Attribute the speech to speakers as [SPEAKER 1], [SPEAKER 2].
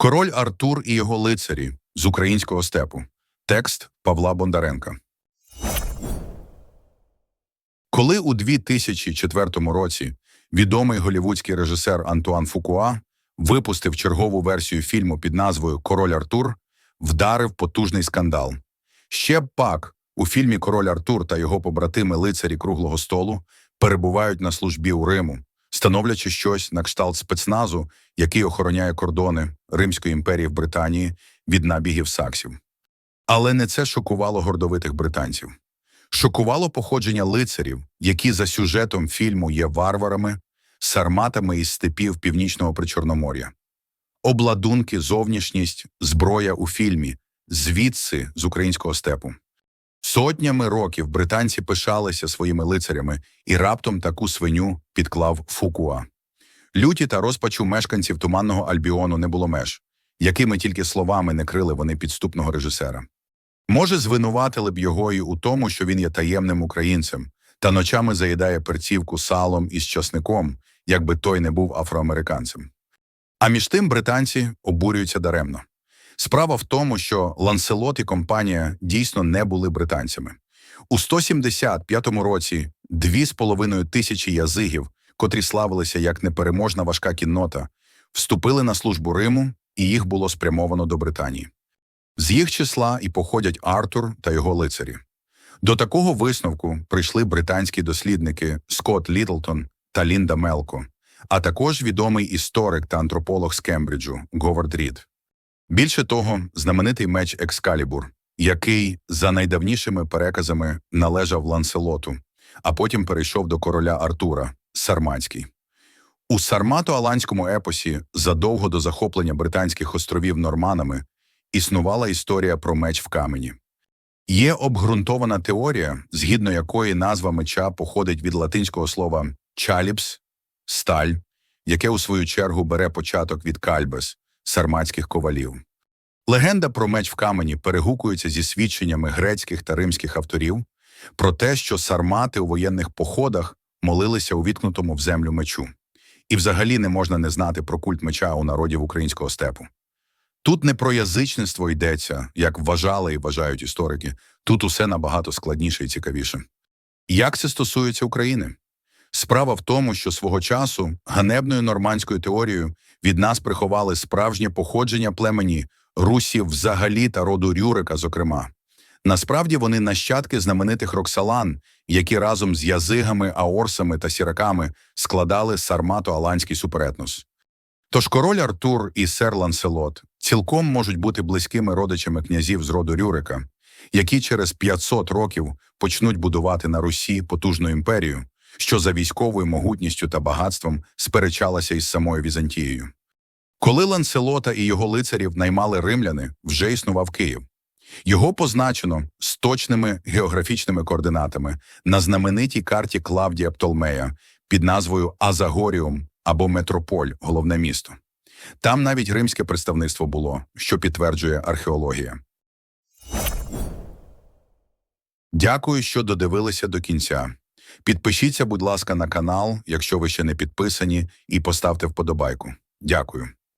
[SPEAKER 1] Король Артур і його лицарі з українського степу. Текст Павла Бондаренка. Коли у 2004 році відомий голівудський режисер Антуан Фукуа випустив чергову версію фільму під назвою Король Артур, вдарив потужний скандал. Ще пак у фільмі Король Артур та його побратими лицарі круглого столу перебувають на службі у Риму, становлячи щось на кшталт спецназу, який охороняє кордони Римської імперії в Британії від набігів саксів. Але не це шокувало гордовитих британців. Шокувало походження лицарів, які за сюжетом фільму є варварами, сарматами із степів північного причорномор'я. Обладунки, зовнішність, зброя у фільмі, звідси з українського степу. Сотнями років британці пишалися своїми лицарями, і раптом таку свиню підклав Фукуа. Люті та розпачу мешканців туманного Альбіону не було меж, якими тільки словами не крили вони підступного режисера. Може, звинуватили б його і у тому, що він є таємним українцем, та ночами заїдає перцівку салом із часником, якби той не був афроамериканцем. А між тим британці обурюються даремно. Справа в тому, що Ланселот і компанія дійсно не були британцями. У 175 році дві з половиною тисячі язигів, котрі славилися як непереможна важка кіннота, вступили на службу Риму, і їх було спрямовано до Британії. З їх числа і походять Артур та його лицарі. До такого висновку прийшли британські дослідники Скотт Літлтон та Лінда Мелко, а також відомий історик та антрополог з Кембриджу Говард Рід. Більше того, знаменитий меч Екскалібур, який за найдавнішими переказами належав Ланселоту, а потім перейшов до короля Артура Сарматський. У Сармато-Аланському епосі задовго до захоплення британських островів норманами існувала історія про меч в камені. Є обґрунтована теорія, згідно якої назва меча походить від латинського слова «чаліпс» – сталь, яке у свою чергу бере початок від кальбес – сарматських ковалів. Легенда про меч в камені перегукується зі свідченнями грецьких та римських авторів про те, що сармати у воєнних походах молилися у віткнутому в землю мечу. І взагалі не можна не знати про культ меча у народів українського степу. Тут не про язичництво йдеться, як вважали і вважають історики. Тут усе набагато складніше і цікавіше. Як це стосується України? Справа в тому, що свого часу ганебною нормандською теорією від нас приховали справжнє походження племені русів взагалі та роду Рюрика, зокрема. Насправді вони нащадки знаменитих Роксалан, які разом з язигами, аорсами та сіраками складали сармато-аланський суперетнос. Тож король Артур і сер Ланселот цілком можуть бути близькими родичами князів з роду Рюрика, які через 500 років почнуть будувати на Русі потужну імперію, що за військовою могутністю та багатством сперечалася із самою Візантією. Коли Ланселота і його лицарів наймали римляни, вже існував Київ. Його позначено з точними географічними координатами на знаменитій карті Клавдія Птолмея під назвою Азагоріум або Метрополь, головне місто. Там навіть римське представництво було, що підтверджує археологія. Дякую, що додивилися до кінця. Підпишіться, будь ласка, на канал, якщо ви ще не підписані, і поставте вподобайку. Дякую.